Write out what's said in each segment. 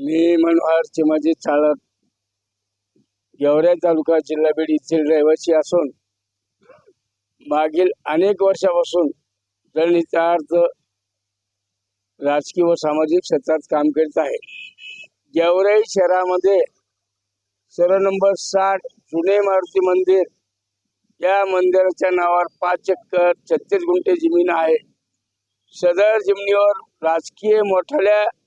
मी मनोहर चिमाजी चाळक. गेवराई तालुका जिल्हा बीड येथील रहिवासी असून मागील अनेक वर्षापासून जलनितार्थ राजकीय व सामाजिक क्षेत्रात काम करीत आहे. गेवराई शहरामध्ये सर्व नंबर साठ जुने मारुती मंदिर. या मंदिराच्या नावावर पाच एकर छत्तीस गुंठे जमीन आहे. सदर जमिनीवर राजकीय मोठ्याल्या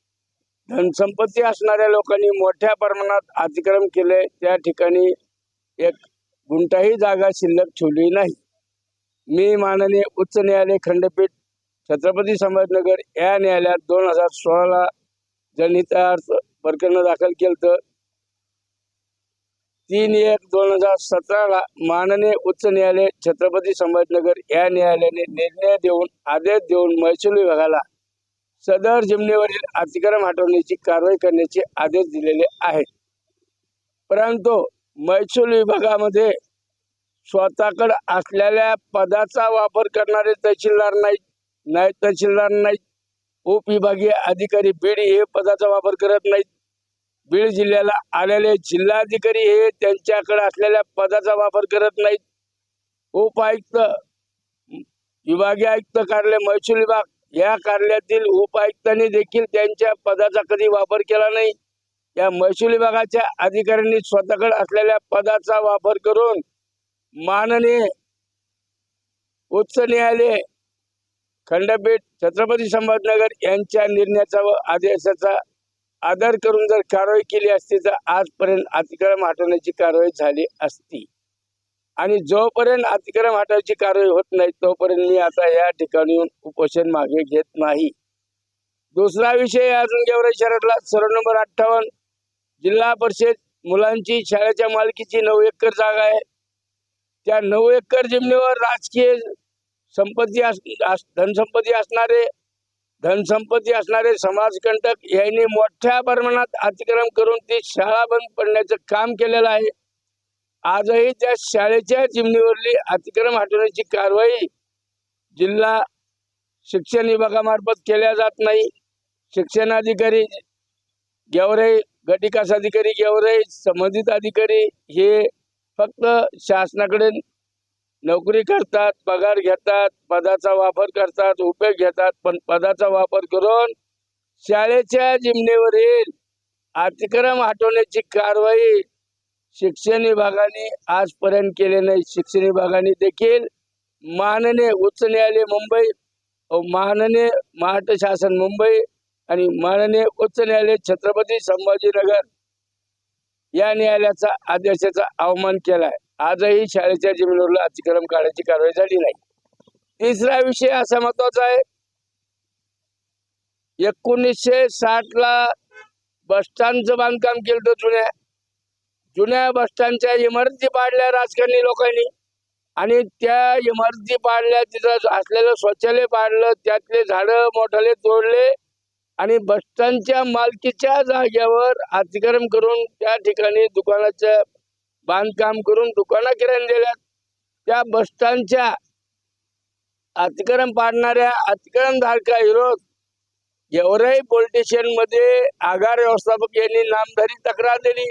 धनसंपत्ती असणाऱ्या लोकांनी मोठ्या प्रमाणात अतिक्रम केले. त्या ठिकाणी एक गुंठाही जागा शिल्लक ठेवली नाही. मी माननीय उच्च न्यायालय खंडपीठ छत्रपती संभाजीनगर या न्यायालयात दोन हजार सोळाला जनहितार्थ प्रकरण दाखल केलं तीन एक दोन हजार सतराला माननीय उच्च न्यायालय छत्रपती संभाजीनगर या न्यायालयाने निर्णय देऊन आदेश देऊन महसूल विभागाला सदर जमिनीवरील अतिक्रम हटवण्याची कारवाई करण्याचे आदेश दिलेले आहेत. परंतु महसूल विभागामध्ये स्वतःकडे असलेल्या पदाचा वापर करणारे तहसीलदार नाहीत. नाही तहसीलदार नाहीत. उपविभागीय अधिकारी बीड हे पदाचा वापर करत नाहीत. बीड जिल्ह्याला आलेले जिल्हाधिकारी हे त्यांच्याकडे असलेल्या पदाचा वापर करत नाहीत. उपायुक्त विभागीय आयुक्त कार्यालय महसूल विभाग या कार्यालयातील उपायुक्तांनी देखील त्यांच्या पदाचा कधी वापर केला नाही. या महसूल विभागाच्या अधिकाऱ्यांनी स्वतःकडे असलेल्या पदाचा वापर करून माननीय उच्च न्यायालय खंडपीठ छत्रपती संभाजीनगर यांच्या निर्णयाचा व आदेशाचा आदर करून जर कारवाई केली असती तर आजपर्यंत अतिक्रम हटवण्याची कारवाई झाली असती. आणि जोपर्यंत अतिक्रम हटवायची कारवाई होत नाही तोपर्यंत मी आता या ठिकाणी उपोषण मागे घेत नाही. दुसरा विषय अजून गेवराई शहरातला सर्व नंबर अठ्ठावन्न. जिल्हा परिषद मुलांची शाळेच्या मालकीची नऊ एकर जागा आहे. त्या नऊ एकर जमिनीवर राजकीय संपत्ती अस अस- धनसंपत्ती असणारे धनसंपत्ती असणारे समाजकंटक यांनी मोठ्या प्रमाणात अतिक्रम करून ती शाळा बंद पडण्याचं काम केलेलं आहे. आजही त्या शाळेच्या चिमणीवरली अतिक्रम हटवण्याची कारवाई जिल्हा शिक्षण विभागामार्फत केल्या जात नाही. शिक्षणाधिकारी गेवरे गटिकास अधिकारी गेवराई संबंधित अधिकारी हे फक्त शासनाकडे नोकरी करतात पगार घेतात पदाचा वापर करतात उपयोग घेतात पण पदाचा वापर करून शाळेच्या जिमणीवरील अतिक्रम हटवण्याची कारवाई शिक्षण विभागाने आजपर्यंत केले नाही. शिक्षण विभागाने देखील माननीय उच्च न्यायालय मुंबई मानने माननीय महाराष्ट्र शासन मुंबई आणि माननीय उच्च न्यायालय छत्रपती संभाजीनगर या न्यायालयाचा आदेशाचा अवमान केलाय. आजही शाळेच्या जमिनीवरला अतिक्रम काढायची कारवाई झाली नाही. तिसरा विषय असा महत्त्वाचा आहे. एकोणीसशे साठ ला बस स्टँडचं बांधकाम केलं होतं जुन्या. जुन्या बस स्टँडच्या इमारती पाडल्या राजकारणी लोकांनी. आणि त्या इमारती पाडल्या तिथं असलेलं शौचालय पाडलं त्यातले झाडं मोठाले तोडले आणि बस स्टँडच्या मालकीच्या जागेवर अतिक्रम करून त्या ठिकाणी दुकानाचं बांधकाम करून दुकानं किराणा दिल्यात. त्या बस स्टँडच्या अतिक्रम पाडणाऱ्या अतिक्रमधारका विरोध एवढ्याही पोलिटिशियनमध्ये मध्ये आगार व्यवस्थापक यांनी नामधारी तक्रार दिली.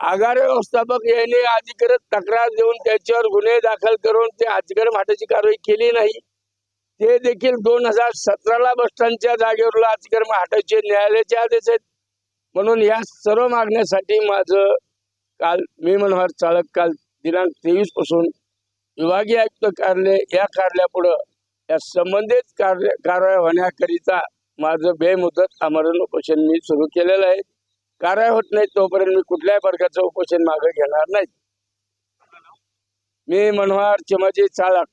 आगार व्यवस्थापक यांनी अधिकृत तक्रार देऊन त्याच्यावर गुन्हे दाखल करून ते अतिक्रम हटायची कारवाई केली नाही. ते देखील दोन हजार सतराला बस स्टँडच्या जागेवर अतिक्रम हटायचे न्यायालयाचे आदेश आहेत. म्हणून या सर्व मागण्यासाठी माझं काल मी मनोहर चालक काल दिनांक तेवीसपासून विभागीय आयुक्त कार्यालय या कार्यालयापुढं या संबंधित कार्य कारवाई होण्याकरिता माझं बेमुदत आमरण उपोषण मी सुरू केलेलं आहे. कारवाई होत नाही तोपर्यंत मी कुठल्याही प्रकारचं उपोषण मागे घेणार नाही. मी मनोहर चिमाजी चाळक.